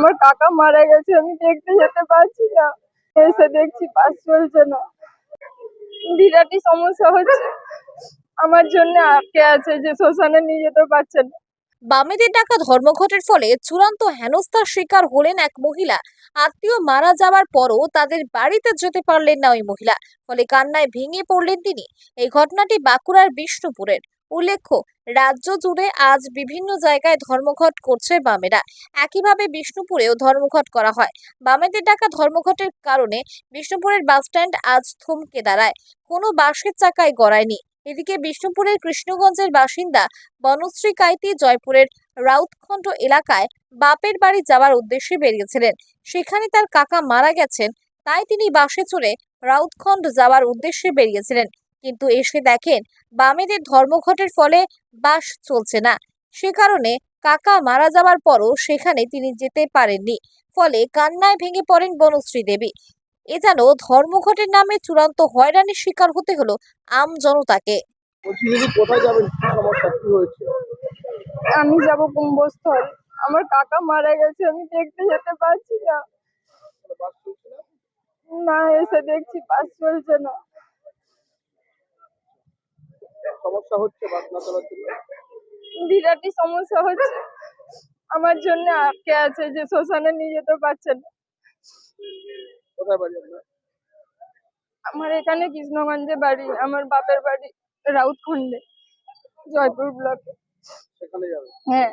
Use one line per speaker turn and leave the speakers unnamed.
আমার কাকা মারা গেছে, আমি দেখতে যেতে পারছি না। এসে দেখছি পাস চলছে না বিরাটই সমস্যা হচ্ছে। আমার জন্য আটকে আছে যে শ্মশানে নিয়ে যেতে পারছে না।
বামেদের ডাকা ধর্মঘটের ফলে চূড়ান্ত হেনস্থার শিকার হলেন এক মহিলা। আত্মীয় মারা যাওয়ার পরও তাদের বাড়িতে যেতে পারলেন না ওই মহিলা। ফলে কান্নায় ভেঙে পড়লেন তিনি। এই ঘটনাটি বাঁকুড়ার বিষ্ণুপুরের। উল্লেখ্য, রাজ্য জুড়ে আজ বিভিন্ন জায়গায় ধর্মঘট করছে বামেরা। একইভাবে বিষ্ণুপুরেও ধর্মঘট করা হয়। বামেদের ডাকা ধর্মঘটের কারণে বিষ্ণুপুরের বাসস্ট্যান্ড আজ থমকে দাঁড়ায়। কোনো বাসের চাকায় গড়ায়নি। এদিকে বিষ্ণুপুরের কৃষ্ণগঞ্জের বাসিন্দা বনশ্রী কাইতি জয়পুরের রাউতখণ্ড এলাকায় বাপের বাড়ি যাওয়ার উদ্দেশ্যে বেরিয়েছিলেন। সেখানে তার কাকা মারা গেছেন, তাই তিনি বাসে চড়ে রাউতখণ্ড যাওয়ার উদ্দেশ্যে বেরিয়েছিলেন। কিন্তু এসে দেখেন বামেদের ধর্মঘটের ফলে বাস চলছে না। সে কারণে কাকা মারা যাওয়ার পরও সেখানে তিনি যেতে পারেননি। ফলে কান্নায় ভেঙে পড়েন বনশ্রী দেবী। এ যেন ধর্মঘটের নামে চূড়ান্ত হয়রানির শিকার হতে হলো আম জনতাকে।
বলছি দিদি কোথায় যাবেন? কি সমস্যা? কি হয়েছে?
আমি যাব কুম্ভস্থল। আমার কাকা মারা গেছে আমি দেখতে যেতে পারছি না।
না?
না এসে দেখছি পাস চলছে না।
সমস্যা হচ্ছে বাস না চলার জন্য
বিরাটই সমস্যা হচ্ছে। আমার জন্য আটকে আছে যে শ্মশানে নিয়ে যেতে পারছে না।
কোথায় বাড়ি আপনার?
আমার এখানে কৃষ্ণগঞ্জে বাড়ি আমার বাপের বাড়ি রাউতখণ্ডে জয়পুর ব্লকে।
সেখানে যাবেন?
হ্যাঁ।